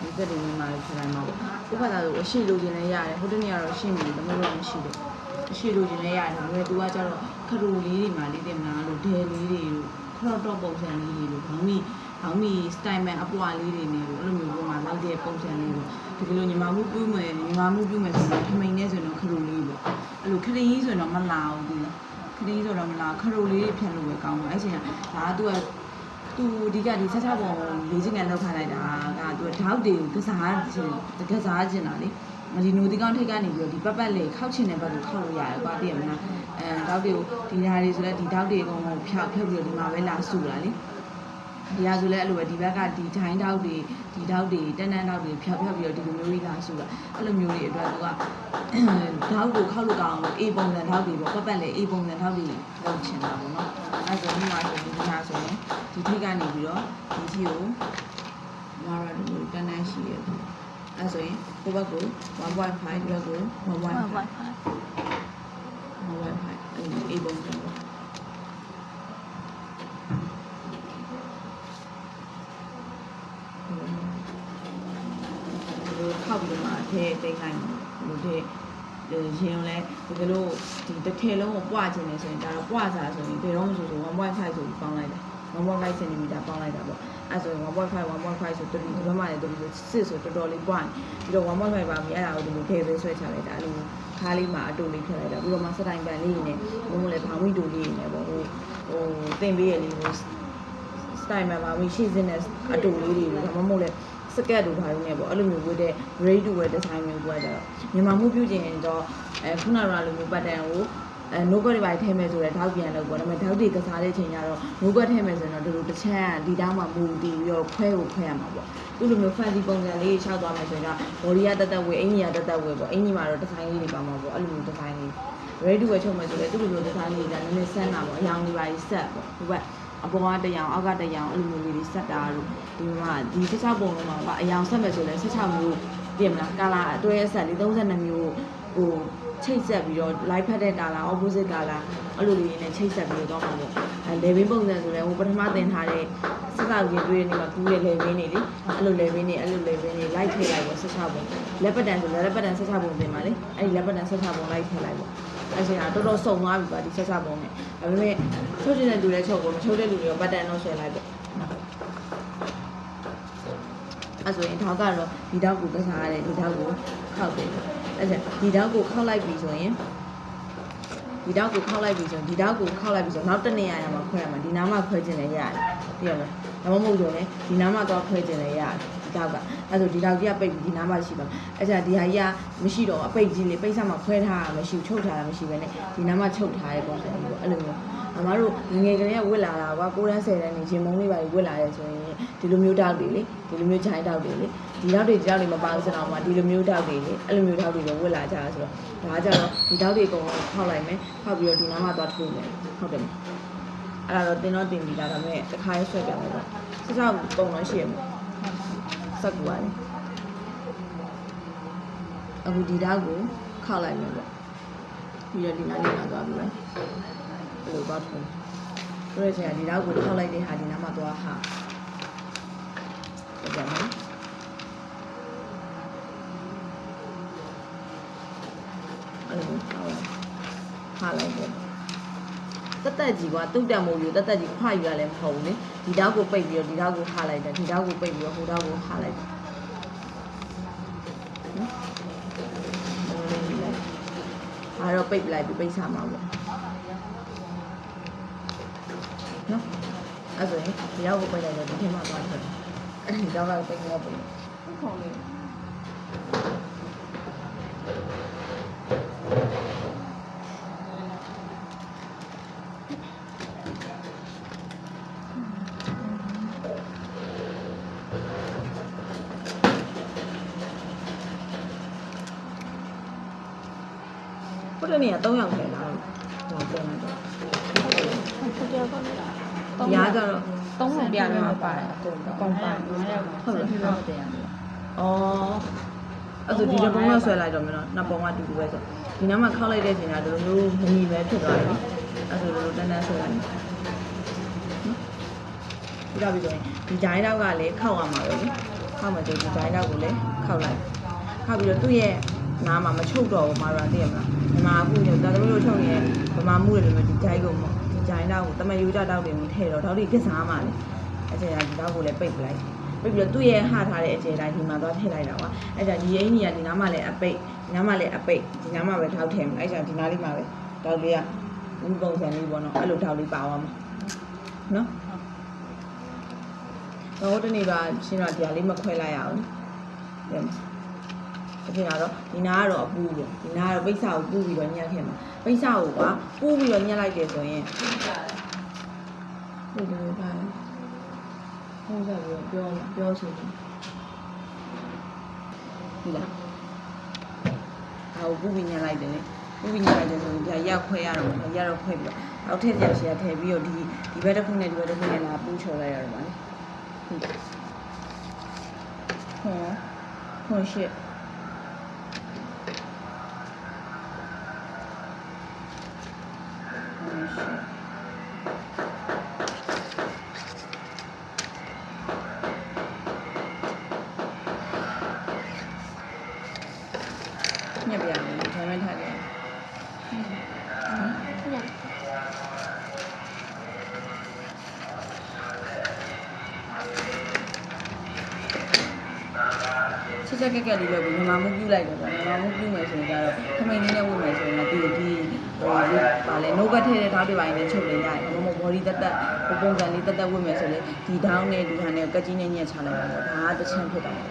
ဒီသက်တွေမြင်มาလို့ခြေတိုင်းမှာပေါ့ဥပဒါဆိုအရှိလိုချင်လည်းရတယ်ဟိုတနေ့ကတော့ရှင်းနေတယ်တမလို့မရှိလို့အရှိလိုချင်လည်းရတယ်ဒါပေမဲ့ तू ကကျတော့ခရိုလေးတွေမှာလေးတင်မလားလို့ဒဲလေးတွေလို့ခရော့တော့ပုံစံလေးတွေလို့ခေါင်းမီခေါင်းမီစတိုင်မန်အပွားလေးတွေနေလို့အဲ့လိုမျိုးပုံမှာလိုက်တဲ့ပုံစံလေးလို့ဒီလိုညီမမှုပြုမယ်ညီမမှုပြုမယ်ဆိုတော့ထမိန်နဲ့ဆိုတော့ခရိုလေးပေါ့အဲ့လိုခရီးဆိုတော့မလာဘူးဒီလားခရီးဆိုတော့မလာခရိုလေးတွေဖြတ်လို့ပဲကောင်းပါအဲ့ချိန်ကဒါက तू က သူဒီကဒီဆက်ချပုံလေးချင်းကလောက်ထားလိုက်တာကသူဓာတ်တွေကိုကစားချင်ကစားချင်တာလေဒီနိုဒီကောင်းထိတ်ကနေပြီးတော့ဒီပတ်ပတ်လေခောက်ချင်တဲ့ဘက်ကိုခောက်လို့ရတယ်ကွာတည်ရမလားအဲဓာတ်တွေကိုဒီဓာတ်တွေဆိုလဲဒီဓာတ်တွေအကုန်လုံးဖြောက်ဖြုတ်ပြီးတော့ဒီမှာပဲလာစုလာလေဒီဟာဆိုလဲအဲ့လိုပဲဒီဘက်ကဒီဒိုင်းဓာတ်တွေဒီဓာတ်တွေတန်းတန်းဓာတ်တွေဖြောက်ဖြောက်ပြီးတော့ဒီလိုမျိုးကြီးလာစုလာအဲ့လိုမျိုးတွေအတွက်သူကဓာတ်ကိုခောက်လို့ကောင်းလို့အေးပုံစံဓာတ်တွေပေါ့ပတ်ပတ်လေအေးပုံစံဓာတ်တွေလောက်ချင်တာပေါ့နော်အဲ့ဆိုဒီမှာဆိုဒီမှာဆိုရင် ဒီထိကနေပြီးတော့ဒီကြီးကိုမာရတူတန်းတန်းရှိရတယ်အဲဆိုရင်ဒီဘက်ကို1.5ဒီဘက်ကို1.5 1.5အဲ့ဒီ A ပုံစံပေါ့ဒီခောက်ပြီးမှအထဲတိတ်လိုက်လို့ဒီရင်လဲဒီကလို့ဒီတစ်ထည်လုံးကိုပွားခြင်းနေဆိုရင်ဒါတော့ပွားစားဆိုရင်ဘယ်တော့မှဆိုဆို1.5ဆိုပြီးပေါင်းလိုက်တယ် 1.5 cm ပေါင်းလိုက်တာပေါ့အဲဆိုရင်1.5 1.5ဆို3ဒီဘက်မှာလည်း3ဆို6ဆိုတော်တော်လေးပွားနေပြီးတော့1.5ပါပြီအဲ့ဒါကိုဒီလိုထည့်ပေးဆွဲချလိုက်တာအဲ့လိုခါးလေးမှာအတူလေးဖြစ်လိုက်တာပြီးတော့မှစတိုင်ပန်လေးနေဘုံမလည်းဘာဝိတူလေးနေပေါ့ဟိုဟိုတင်ပေးရလေးဟိုစတိုင်မှာပါဝင်ရှိစင်းတဲ့အတူလေးတွေဒါမှမဟုတ်လဲစကတ်တို့ဘာလို့လဲပေါ့အဲ့လိုမျိုးဝတ်တဲ့ ready to wear design မျိုးကကြတော့မြန်မာမှုပြုကျင်တော့အဲခုနကလိုမျိုးပတ်တန်ကို အဲ no cut တွေပါထည့်မယ်ဆိုတော့ထောက်ပြန်လို့ပေါ့ဒါပေမဲ့ထောက်တွေကစားတဲ့ချိန်ကျတော့ no cut ထည့်မယ်ဆိုရင်တော့ဒီလိုတစ်ချမ်းဒီတောင်းမှာမူတည်ပြီးတော့ခွဲကိုခွဲရမှာပေါ့ဒီလိုမျိုး fancy ပုံစံလေးရှောက်သွားမယ်ဆိုရင်တော့ body ကတက်တက်ဝေးအင်ကြီးကတက်တက်ဝေးပေါ့အင်ကြီးမှာတော့ design လေးတွေပါမှာပေါ့အဲ့လိုမျိုး design လေး ready to wear ချုပ်မယ်ဆိုလည်းသူ့လိုမျိုး design လေးကနည်းနည်းဆန်းတာပေါ့အယောင်တွေပါဆက်ပေါ့ဒီဘက်အပေါ်ကတရောင်အောက်ကတရောင်အဲ့လိုမျိုးလေးတွေဆက်တာတို့ဒီမှာဒီ16ပုံလုံးမှာကအယောင်ဆက်မယ်ဆိုလဲ16မျိုးပြင်မလားကာလာအတွဲဆက်လေး32မျိုးဟို ချိတ်ဆက်ပြီးတော့ light ဖတ်တဲ့ကာလာ opposite ကာလာအဲ့လိုလေးနဲ့ချိတ်ဆက်ပြီးတော့မှာပေါ့အဲ level ပုံစံဆိုလဲဟိုပထမသင်ထားတဲ့စစောက်ရင်တွေ့နေမှာကူးရဲ့ level နေလေအဲ့လို level နေအဲ့လို level နေ light ထည့်လိုက်ပေါ့16ပုံလက်ပတ်တန်ဆိုလက်ပတ်တန်16ပုံတင်ပါလေအဲ့ဒီလက်ပတ်တန်16ပုံ light ထည့်လိုက်ပေါ့အဲ့ချိန်ကတော်တော်စုံသွားပြီပါဒီ16ပုံနဲ့ဒါပေမဲ့ချုပ်ချင်တဲ့လူလည်းချုပ်ကိုမချုပ်တဲ့လူတွေကပတ်တန်တော့ဆွဲလိုက်ပေါ့အဲ့ဆိုရင်ထောက်ကတော့ဒီတောက်ကိုကစားရတယ်ဒီတောက်ကိုခောက်တယ် အဲ့ဒါဒီတောက်ကိုခောက်လိုက်ပြီဆိုရင်ဒီတောက်ကိုခောက်လိုက်ပြီဆိုရင်ဒီတောက်ကိုခောက်လိုက်ပြီဆိုတော့နောက်တစ်နေရာမှာခွဲရမှာဒီနားမှာခွဲခြင်းလည်းရတယ်ပြရမလားဒါမှမဟုတ်တော့လေဒီနားမှာတော့ခွဲခြင်းလည်းရတယ် ဒီတောက်ကအဲ့ဆိုဒီတောက်ကြီးကပိတ်ပြီးဒီနားမှာရှိပါအဲ့ဒါဒီဟာကြီးကမရှိတော့အပိတ်ကြီးလေပိတ်ဆက်မှာခွဲထားတာမရှိဘူးချုပ်ထားတာမရှိပဲနဲ့ဒီနားမှာချုပ်ထားတဲ့ပုံစံမျိုးပေါ့အဲ့လိုမျိုးအမတို့ငငယ်ကလေးကဝစ်လာတာကွာ9တန်း10တန်းနေရင်မုံလေးပါဝစ်လာရဲဆိုရင်ဒီလိုမျိုးတောက်တွေလေဒီလိုမျိုးဂျိုင်းတောက်တွေလေဒီတောက်တွေဒီတောက်တွေမပါဘူးဆိုတော့မှဒီလိုမျိုးတောက်တွေလေအဲ့လိုမျိုးတောက်တွေပဲဝစ်လာကြတာဆိုတော့ဒါကကြတော့ဒီတောက်တွေအကုန်လုံးဖောက်လိုက်မယ်ဖောက်ပြီးတော့ဒီနားမှာသွားထိုးမယ်ဟုတ်တယ်အဲ့ဒါတော့တင်တော့တင်ပြီးတာဒါပေမဲ့တစ်ခါရဲဆွဲပြလိုက်တော့စစပုံတော့ရှိရမ ယ်စက်ကူပါလေအခုဒီတောက်ကိုခောက်လိုက်မယ်ပေါ့ပြီးတော့ဒီနားလေးမှာသွားပြီးပဲဘယ်လိုသွားထုံးဆိုတော့ချိန်ကဒီတော့ကိုထောက်လိုက်တဲ့ဟာဒီနားမှာသွားဟာဟုတ်တယ်နော်အဲ့လိုထောက်လိုက်ဟာလိုက်တယ် တက်တက်ကြီးကတုတ်တက်မို့ယူတက်တက်ကြီးခွာယူရလည်းမဟုတ်ဘူးလေဒီတော့ကိုပိတ်ပြီးတော့ဒီတော့ကိုဟာလိုက်တယ်ဒီတော့ကိုပိတ်ပြီးတော့ဟိုတော့ကိုဟာလိုက်တယ်နော်အားတော့ပိတ်လိုက်ပြီးပိတ်စားမှာပေါ့နော်အဲ့ဆိုရင်ဒီရောက်ကိုပိတ်လိုက်တော့ဒီထဲမှာသွားတယ်အဲ့ဒီတော့ကပိတ်တော့ပိတ်ခုံလေး ဘုရားနေရ3ယောက်ထဲလာတော့ဟောပြန်လာတော့ဟုတ်တယ်ဟုတ်တယ်ဒီအားကြတော့သုံးပုံပြထဲမှာပါတယ်အကုန်အကုန်ပါတယ်ဟုတ်လားဟုတ်တယ်ဟုတ်တယ်ဩအဲ့ဆိုဒီတစ်ပုံတော့ဆွဲလိုက်တော့မယ်နော်နှစ်ပုံကတူတူပဲဆိုဒီနားမှာခောက်လိုက်တဲ့ချိန်ကဒီလိုမျိုးမမီပဲဖြစ်သွားတယ်နော်အဲ့ဆိုဒီလိုတန်းတန်းဆွဲလိုက်ဒီပြီးတော့ပြီးဆိုရင်ဒီဂျိုင်းတောက်ကလည်းခောက်ရမှာပဲလေခောက်မှဆိုဒီဂျိုင်းတောက်ကိုလည်းခောက်လိုက်ခောက်ပြီးတော့သူ့ရဲ့နားမှာမချုပ်တော့ဘူးမှာတော့သိရမလားဒီမှာ အခုညတာသမီးတို့ချုပ်နေဗမာမှုတွေလည်းဒီဂျိုင်းကိုမဒီဂျိုင်းတောက်ကိုတမယိုးကြတောက်တွေမျိုးထည့်တော့တောက်တွေကစားမှလေအကျဉ်းကဒီတောက်ကိုလည်းပိတ်ပလိုက်ပြပြီးတော့သူ့ရဲ့ဟထားတဲ့အကျယ်တိုင်းဒီမှာသွားထည့်လိုက်တာကွာအဲ့ဒါဒီအင်းကြီးကဒီနားမှာလည်းအပိတ်ဒီနားမှာလည်းအပိတ်ဒီနားမှာပဲထောက်ထည့်မယ်အဲ့ဒါဒီနားလေးမှာပဲတောက်လေးကဒီပုံစံလေးပေါ့နော်အဲ့လိုထောက်လေးပါသွားမှာနော်တော့တနေ့ပါရှင်းတော့ဒီဟာလေးမခွဲလိုက်ရအောင်လေ အပြင်ကတော့ဒီနားကတော့အပူပေါ့ဒီနားကတော့ပိတ်စာကိုပူပြီးတော့ညှက်ခဲ့မှာပိတ်စာကိုကပူပြီးတော့ညှက်လိုက်တယ်ဆိုရင်ဟုတ်တယ်ပါဟုတ်ကဲ့ပြောပြောဆိုတယ်ဒီလားအာပူပြီးညှက်လိုက်တယ်လေပူပြီးညှက်လိုက်တယ်ဆိုရင်ဒီရက်ခွဲရတော့ရက်တော့ခွဲပြီးတော့အောက်ထည့်ကြရှည်ထည့်ပြီးတော့ဒီဒီဘက်တစ်ခုနဲ့ဒီဘက်တစ်ခုနဲ့လာပူချော်လိုက်ရတော့ပါလေဟုတ်ဟောဟောရှစ် ညက်ပြရမယ်ဒါမှမထားကြဟုတ်လားချက်ချက်ကက်ကက်လေးလုပ်ပြီးမမမှုပြုတ်လိုက်တယ်ပေါ့မမမှုပြုတ်မယ်ဆိုရင်ကျတော့ခမိန်လေးနဲ့ဝတ်မယ်ဆိုရင်တော့ဒီဒီဟိုပါလေနိုးဘတ်ထဲတဲ့ဓာတ်တွေပိုင်းနဲ့ချုပ်နေရတယ် မမ body တက်တက်ဟိုပုံစံလေးတက်တက်ဝတ်မယ်ဆိုလေဒီဒေါင်းနဲ့ဒီဟာနဲ့ကက်ကြီးနဲ့ညက်ချလိုက်တာပေါ့ဒါကတစ်ချမ်းဖြစ်တော့မှာ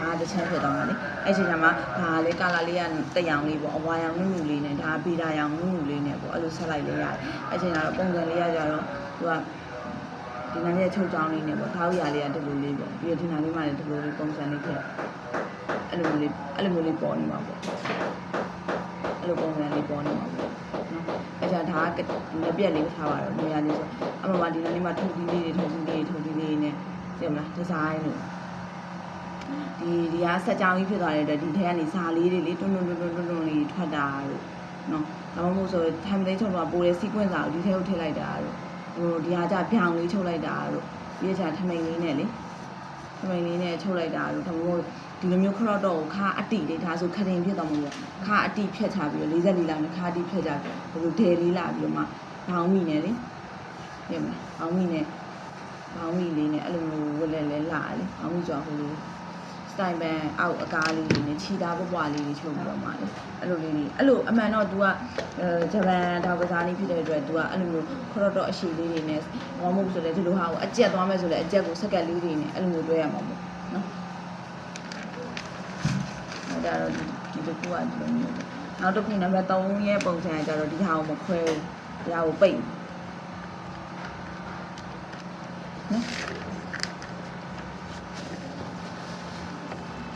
ဒါကတစ်ချမ်းဖြစ်တော့မှာလေအဲ့ချိန်ကျမှဒါကလေကာလာလေးကတက်ရောင်လေးပေါ့အဝါရောင်နုနုလေးနဲ့ဒါကဗီဒါရောင်နုနုလေးနဲ့ပေါ့အဲ့လိုဆက်လိုက်လေးရတယ်အဲ့ချိန်ကတော့ပုံစံလေးရကြတော့သူကဒီနားလေးချုပ်ချောင်းလေးနဲ့ပေါ့ထောက်ရလေးကဒီလိုလေးပေါ့ပြီးတော့ဒီနားလေးမှလည်းဒီလိုလေးပုံစံလေးထည့်အဲ့လိုမျိုးလေးအဲ့လိုမျိုးလေးပေါ်နေမှာပေါ့အဲ့လိုပုံစံလေးပေါ်နေမှာပေါ့ နော်အဲ့ဒါဒါကလက်ပြက်လေးထားပါတော့နေရာလေးဆိုအမှန်မှဒီနားလေးမှာထုတ်ပြီးလေးတွေထုတ်ပြီးလေးတွေထုတ်ပြီးလေးနဲ့သိမလားဒီဇိုင်းလို့ဒီဒီကဆက်ကြောင်းကြီးဖြစ်သွားတဲ့အတွက်ဒီထဲကနေစာလေးတွေလေးတွန်းတွန်းတွန်းတွန်းတွန်းလေးထွက်တာလို့နော်ဒါမှမဟုတ်ဆို time သိချုပ်တော့ပိုးတဲ့ sequence စာကိုဒီထဲကိုထည့်လိုက်တာလို့ဟိုဒီဟာကြပြောင်လေးချုပ်လိုက်တာတို့ပြီးကြထမိန်လေးနဲ့လေထမိန်လေးနဲ့ချုပ်လိုက်တာတို့ဒါမှမဟုတ် ဒီလိုမျိုးခရော့တော့ကိုခါအတိလေးဒါဆိုခရင်ဖြစ်တော့မှာပေါ့ခါအတိဖြတ်ချပြီးတော့44လောက်နဲ့ခါအတိဖြတ်ချပြီးဘယ်လိုဒဲလေးလာပြီးတော့မှဘောင်းမိနဲ့လေပြမလားဘောင်းမိနဲ့ဘောင်းမိလေးနဲ့အဲ့လိုမျိုးဝက်လက်လဲလာလေဘောင်းမိကြောဟိုလိုစတိုင်ပန်အောက်အကားလေးတွေနဲ့ခြီသားပွပွလေးတွေချုပ်ပြီးတော့မှလေအဲ့လိုလေးတွေအဲ့လိုအမှန်တော့ तू ကအဲဂျပန်တောက်ကစားနေဖြစ်တဲ့အတွက် तू ကအဲ့လိုမျိုးခရော့တော့အရှိလေးတွေနဲ့ဘာမှမဟုတ်ဆိုလဲဒီလိုဟာကိုအကျက်သွားမယ်ဆိုလဲအကျက်ကိုစက်ကက်လေးတွေနဲ့အဲ့လိုမျိုးတွဲရမှာပေါ့နော် အဲ့ဒါတော့ဒီတစ်ခုကဒီလိုမျိုးနောက်တစ်ခုနံပါတ်3ရဲ့ပုံစံကကြတော့ဒီဟာကိုမခွဲဘူးဒီဟာကိုပိတ်နော်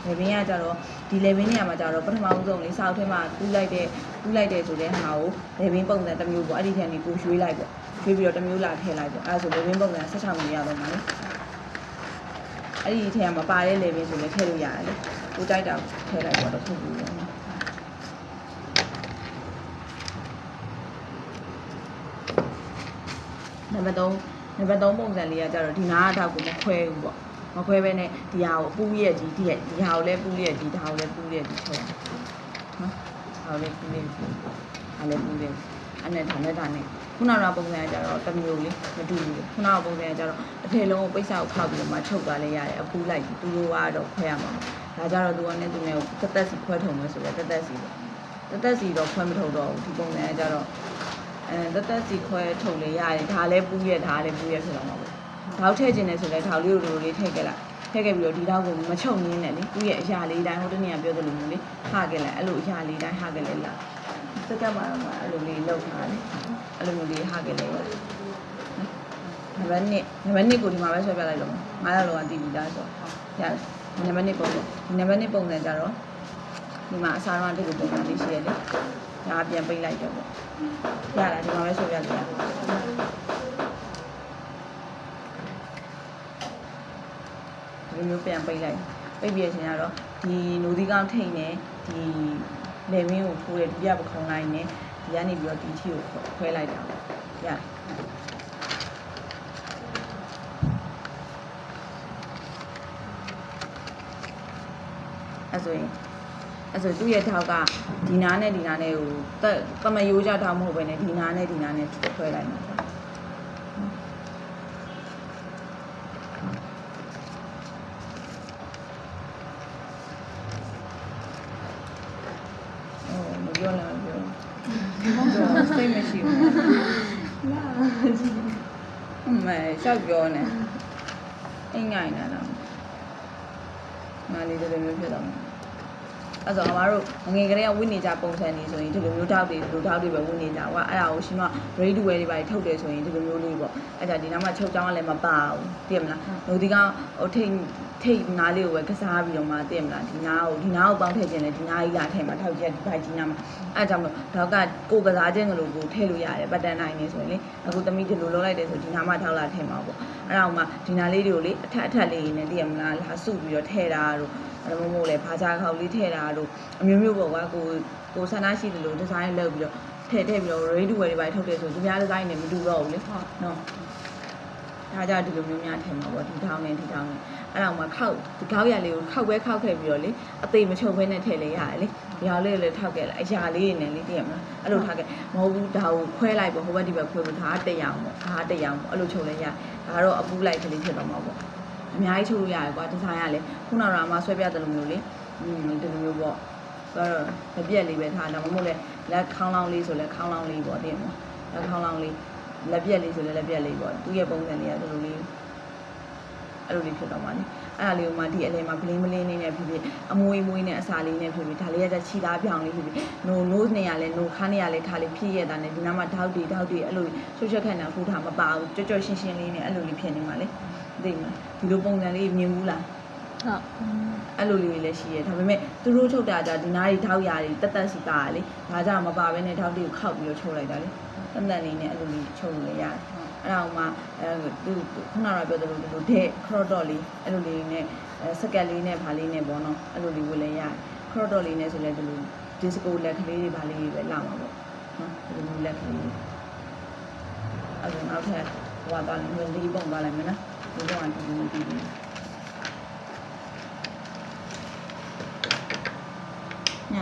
လေဘင်းကကြတော့ဒီလေဘင်းနေရာမှာကြတော့ပထမဦးဆုံးလေးစောက်ထဲမှာကူးလိုက်တဲ့ကူးလိုက်တဲ့ဆိုတဲ့ဟာကိုလေဘင်းပုံစံတစ်မျိုးပေါ့အဲ့ဒီထဲကနေကိုရွှေးလိုက်ပေါ့ရွှေးပြီးတော့တစ်မျိုးလာထည့်လိုက်ပေါ့အဲ့ဒါဆိုလေဘင်းပုံစံ16မျိုးရတော့မှာလေအဲ့ဒီထဲမှာမပါတဲ့လေဘင်းဆိုလည်းထည့်လို့ရတယ်လေ ကိုကြိုက်တာထည့်လိုက်တော့တော့ထုတ်ပြီးတော့နံပါတ်3နံပါတ်3ပုံစံလေးကကြတော့ဒီနားအထောက်ကိုမခွဲဘူးပေါ့မခွဲပဲနဲ့ဒီဟာကိုပူးရက်ကြီးဒီရက်ဒီဟာကိုလည်းပူးရက်ကြီးဒါကိုလည်းပူးရက်ကြီးချုပ်နော်ဒါကိုလည်းပူးရက်ကြီးဒါလည်းပူးရက်အဲ့နဲ့ဒါနဲ့ဒါနဲ့ခုနကပုံစံကကြတော့တစ်မျိုးလေးမတူဘူးခုနကပုံစံကကြတော့တစ်ထည်လုံးကိုပိတ်စာကိုခောက်ပြီးတော့မှချုပ်သွားလဲရတယ်အပူလိုက်သူတို့ကတော့ခွဲရမှာ ဒါကြတော့သူကနဲ့သူနဲ့တက်တက်စီခွဲထုံမယ်ဆိုတော့တက်တက်စီတက်တက်စီတော့ခွဲမထုတ်တော့ဘူးဒီပုံစံကကြတော့အဲတက်တက်စီခွဲထုတ်လဲရတယ်ဒါလည်းပူးရက်ဒါလည်းပူးရက်ဖြစ်တော့မှာပေါ့ဓာတ်ထည့်ခြင်းနဲ့ဆိုလဲဓာတ်လေးကိုလိုလိုလေးထည့်ခဲ့လိုက်ထည့်ခဲ့ပြီးတော့ဒီဓာတ်ကိုမချုပ်ငင်းနဲ့လေသူ့ရဲ့အရာလေးတိုင်းဟိုတနေ့ကပြောသလိုမျိုးလေဟာခဲ့လိုက်အဲ့လိုအရာလေးတိုင်းဟာခဲ့လိုက်လာစက်ကပ်မှာတော့အဲ့လိုလေးလောက်ထားတယ်အဲ့လိုမျိုးလေးဟာခဲ့လိုက်လာနံပါတ်1နံပါတ်1ကိုဒီမှာပဲဆွဲပြလိုက်တော့ငါးရောက်လောကတည်ပြီးသားဆိုရတယ် နံပါတ်1ပုံစံဒီနံပါတ်1ပုံစံကြတော့ဒီမှာအစားတော့ဒီလိုပုံစံလေးရှိရလေဒါပြန်ပိတ်လိုက်တော့ပေါ့ရလားဒီမှာပဲဆွဲပြလိုက်ရဒီလိုမျိုးပြန်ပိတ်လိုက်ပိတ်ပြီးရချင်းကတော့ဒီနိုဒီကောင်ထိန်နဲ့ဒီလေဝင်းကိုထိုးတဲ့ဒုတိယပခုံးလိုက်နဲ့ဒီကနေပြီးတော့ဒီချီကိုခွဲလိုက်တာပေါ့ရ အဲ့ဆိုရင်အဲ့ဆိုသူ့ရဲ့ထောက်ကဒီနာနဲ့ဒီနာနဲ့ကိုတက်တမယိုးကြထောက်မဟုတ်ပဲねဒီနာနဲ့ဒီနာနဲ့ခွဲလိုက်မှာအော်မပြောလားမပြောတော့စိတ်မရှိဘူးအမေရှောက်ပြောနေအိမ်ငိုင်နေတာငါလေးဒီလိုမျိုးဖြစ်တော့မှာ အဲ့တော့အမတို့ငယ်ကလေးကဝိနေကြပုံစံနေဆိုရင်ဒီလိုမျိုးတောက်တွေဒီလိုတောက်တွေပဲဝိနေကြကွာအဲ့ဒါကိုရှင်က ready to wear တွေပါထုတ်တယ်ဆိုရင်ဒီလိုမျိုးလေးပေါ့အဲ့ဒါဒီနောက်မှချုပ်ချောင်းကလည်းမပါဘူးသိရမလားလူဒီကဟိုထိတ်ထိတ်နားလေးကိုပဲကစားပြီးတော့မှသိရမလားဒီနားကိုဒီနားကိုပေါင်းထည့်ခြင်းနဲ့ဒီနားကြီးလာထည့်မှာထောက်ချက်ဒီဘိုက်ကြီးနားမှာအဲ့ဒါကြောင့်မလို့တော့ကကိုကစားခြင်းကလေးကိုထည့်လို့ရတယ်ပတ်တန်နိုင်နေဆိုရင်လေအခုသမီးဒီလိုလုပ်လိုက်တယ်ဆိုဒီနားမှာထောက်လာထည့်မှာပေါ့အဲ့ဒါမှဒီနားလေးတွေကိုလေအထက်အထက်လေးနဲ့သိရမလားလာစုပြီးတော့ထည့်တာတို့ အဲ့လိုမျိုးလေဘာသာခေါက်လေးထည့်တာတို့အမျိုးမျိုးပေါ့ကွာကိုကိုဆန္ဒရှိတယ်လို့ဒီဇိုင်းလုပ်ပြီးတော့ထည့်ထည့်ပြီးတော့ ready to wear တွေပါထုတ်တယ်ဆိုသူများဒီဇိုင်းနဲ့မတူတော့ဘူးလေဟုတ်နော်ဒါကြဒီလိုမျိုးများထင်မှာပေါ့ဒီထောင်းနဲ့ဒီထောင်းနဲ့အဲ့တော့မှခောက်ဒီကောက်ရလေးကိုခောက်ပဲခောက်ခဲ့ပြီးတော့လေအသေးမချုပ်ဘဲနဲ့ထည့်လေရတယ်လေဒီဟာလေးကိုလည်းထောက်ခဲ့လိုက်အရာလေးနဲ့လေသိရမလားအဲ့လိုထောက်ခဲ့မဟုတ်ဘူးဒါကိုခွဲလိုက်ပေါ့ဟိုဘက်ဒီဘက်ခွဲလို့ဒါကတက်ရအောင်ပေါ့ဒါကတက်ရအောင်ပေါ့အဲ့လိုချုပ်လဲရဒါကတော့အပူလိုက်ကလေးဖြစ်တော့မှာပေါ့ အများကြီးချုပ်လို့ရတယ်ကွာဒီဇိုင်းကလေခုနကတော့အမဆွဲပြတယ်လို့မျိုးလေอืมဒီလိုမျိုးပေါ့ဆိုတော့မပြက်လေးပဲထားဒါမှမဟုတ်လေလက်ခေါင်းလောင်းလေးဆိုလဲခေါင်းလောင်းလေးပေါ့သိရမလားလက်ခေါင်းလောင်းလေးလက်ပြက်လေးဆိုလဲလက်ပြက်လေးပေါ့သူ့ရဲ့ပုံစံလေးကဒီလိုလေးအဲ့လိုလေးဖြစ်တော့မှာလေအဲ့ဒါလေးကိုမှဒီအလဲမှာဘလင်းဘလင်းလေးနဲ့ဖြစ်ဖြစ်အမွေးမွေးနဲ့အစာလေးနဲ့ဖြစ်ဖြစ်ဒါလေးကကြချီသားပြောင်းလေးဖြစ်ဖြစ်နိုနိုးနေရလဲနိုးခါနေရလဲခါလေးဖြစ်ရတာနဲ့ဒီနားမှာဓာတ်တွေဓာတ်တွေအဲ့လိုဆွတ်ချက်ခန့်တာဖူးထားမပါဘူးကြွကြွရှင်းရှင်းလေးနဲ့အဲ့လိုလေးဖြစ်နေမှာလေ သိမလားဒီလိုပုံစံလေးမြင်ဘူးလားဟုတ်အဲ့လိုလေးတွေလည်းရှိရဲဒါပေမဲ့သူတို့ထုတ်တာကြဒီနားတွေထောက်ရတွေတက်တက်စီတာလေဒါကြောင့်မပါဘဲနဲ့ထောက်တွေကိုခောက်ပြီးတော့ချုပ်လိုက်တာလေတက်တက်လေးနဲ့အဲ့လိုလေးချုပ်လို့ရတယ်အဲ့ဒါမှအဲသူခုနကပြောသလိုဒီလိုဒဲခရော့တော့လေးအဲ့လိုလေးနဲ့အဲစကက်လေးနဲ့ဗာလေးနဲ့ပေါ့နော်အဲ့လိုလေးဝင်လဲရတယ်ခရော့တော့လေးနဲ့ဆိုလဲဒီလိုဒီစကိုလက်ကလေးတွေဗာလေးတွေပဲလာမှာပေါ့နော်ဒီလိုလက်ကလေးတွေအဲ့ဒါနောက်ထပ်ဟိုကတော့လေးပုံသွားလိုက်မယ်နော် ဒီတော့အတူတူပြီးပြီည